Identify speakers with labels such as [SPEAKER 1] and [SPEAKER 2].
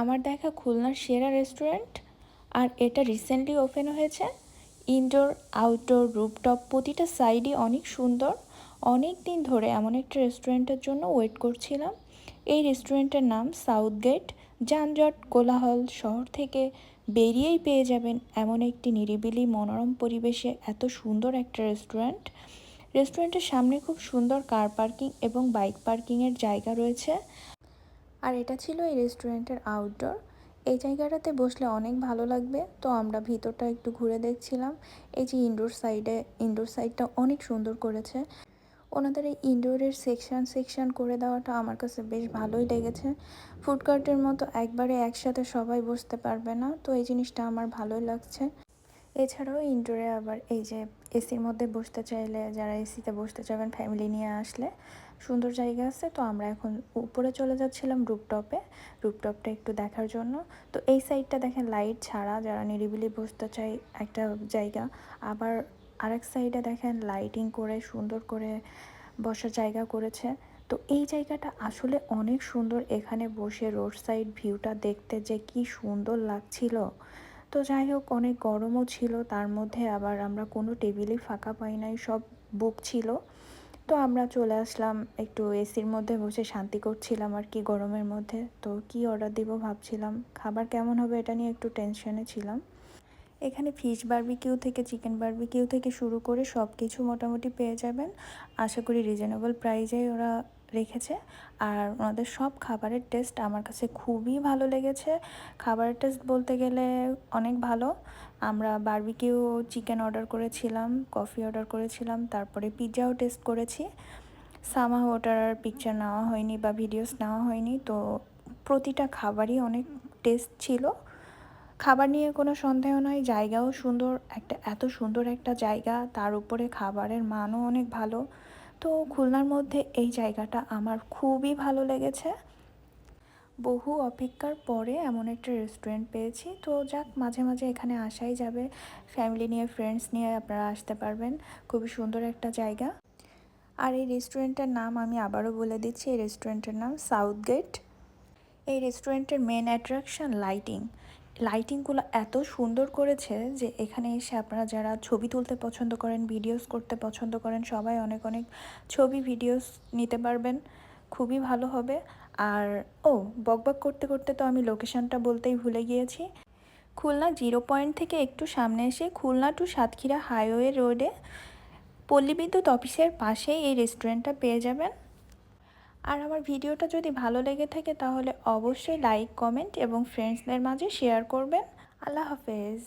[SPEAKER 1] আমার দেখা খুলনার সেরা রেস্টুরেন্ট, আর এটা রিসেন্টলি ওপেন হয়েছে। ইনডোর আউটডোর রুপটপ প্রতিটা সাইডই অনেক সুন্দর। অনেক দিন ধরে এমন একটা রেস্টুরেন্টের জন্য ওয়েট করছিলাম। এই রেস্টুরেন্টের নাম সাউথ গেট যানজট, কোলাহল, শহর থেকে বেরিয়েই পেয়ে যাবেন এমন একটি নিরিবিলি, মনোরম পরিবেশে এত সুন্দর একটা রেস্টুরেন্ট। রেস্টুরেন্টের সামনে খুব সুন্দর কার পার্কিং এবং বাইক পার্কিংয়ের জায়গা রয়েছে। আর এটা ছিল এই রেস্টুরেন্টের আউটডোর এই জায়গাটাতে বসলে অনেক ভালো লাগবে। তো আমরা ভিতরটা একটু ঘুরে দেখছিলাম। এই যে ইনডোর সাইডে ইনডোর সাইডটা অনেক সুন্দর করেছে। ওনাদের এই ইনডোরের সেকশন সেকশন করে দেওয়াটা আমার কাছে বেশ ভালোই লেগেছে। ফুড কার্টের মতো একবারে একসাথে সবাই বসতে পারবে না। তো এই জিনিসটা আমার ভালোই লাগছে। এছাড়াও ইনডোরে আবার এই যে এসির মধ্যে বসতে চাইলে, যারা এসিতে বসতে চাবেন ফ্যামিলি নিয়ে আসলে সুন্দর জায়গা আছে, তো আমরা এখন উপরে চলে যাচ্ছিলাম রুপটপে। রুপটপটা একটু দেখার জন্য। তো এই সাইডটা দেখেন, লাইট ছাড়া, যারা নিরিবিলি বসতে চাই একটা জায়গা। আবার আরেক সাইডে দেখেন, লাইটিং করে, সুন্দর করে বসার জায়গা করেছে। তো এই জায়গাটা আসলে অনেক সুন্দর। এখানে বসে রোড সাইড ভিউটা দেখতে যে কি সুন্দর লাগছিল। তো যাই হোক, অনেক গরমও ছিল। তার মধ্যে আবার আমরা কোনো টেবিলই ফাঁকা পাই নাই, সব বুক ছিল। তো আমরা চলে আসলাম একটু এসির মধ্যে বসে শান্তি করছিলাম আর কি, গরমের মধ্যে। তো কি অর্ডার দিব ভাবছিলাম। খাবার কেমন হবে এটা নিয়ে একটু টেনশনে ছিলাম। এখানে ফিশ বার্বিকিউ থেকে চিকেন বার্বিকিউ থেকে শুরু করে সব কিছু মোটামুটি পেয়ে যাবেন। আশা করি রিজনেবল প্রাইজে ওরা রেখেছে। আর ওনাদের সব খাবারের টেস্ট আমার কাছে খুবই ভালো লেগেছে। খাবারের টেস্ট বলতে গেলে অনেক ভালো। আমরা বারবিকিউ চিকেন অর্ডার করেছিলাম, কফি অর্ডার করেছিলাম, তারপরে পিৎজাও টেস্ট করেছি। সামা ওটার পিকচার নেওয়া হয়নি বা ভিডিওস নেওয়া হয়নি, তো প্রতিটা খাবারই অনেক টেস্ট ছিল। খাবার নিয়ে কোনো সন্দেহ নয় জায়গাও সুন্দর, একটা এত সুন্দর একটা জায়গা, তার উপরে খাবারের মানও অনেক ভালো। তো খুলনার মধ্যে এই জায়গাটা আমার খুবই ভালো লেগেছে। বহু অপেক্ষার পরে এমন একটা রেস্টুরেন্ট পেয়েছি। তো যাক, মাঝে মাঝে এখানে আসাই যাবে। ফ্যামিলি নিয়ে ফ্রেন্ডস নিয়ে আপনারা আসতে পারবেন। খুবই সুন্দর একটা জায়গা। আর এই রেস্টুরেন্টের নাম আমি আবারও বলে দিচ্ছি। এই রেস্টুরেন্টের নাম সাউথ গেট এই রেস্টুরেন্টের মেন অ্যাট্রাকশন লাইটিং লাইটিংগুলো এত সুন্দর করেছে যে এখানে এসে আপনারা যারা ছবি তুলতে পছন্দ করেন ভিডিওস করতে পছন্দ করেন, সবাই অনেক অনেক ছবি ভিডিওস নিতে পারবেন। খুবই ভালো হবে। আর, ও বকবক করতে করতে তো আমি লোকেশনটা বলতেই ভুলে গিয়েছি। খুলনা জিরো পয়েন্ট থেকে একটু সামনে এসে খুলনা টু সাতক্ষীরা হাইওয়ে রোডে পল্লী বিদ্যুৎ অফিসের পাশেই এই রেস্টুরেন্টটা পেয়ে যাবেন। আর আমার ভিডিওটা যদি ভালো লেগে থাকে তাহলে অবশ্যই লাইক কমেন্ট এবং ফ্রেন্ডসদের মাঝে শেয়ার করবেন। আল্লাহ হাফেজ।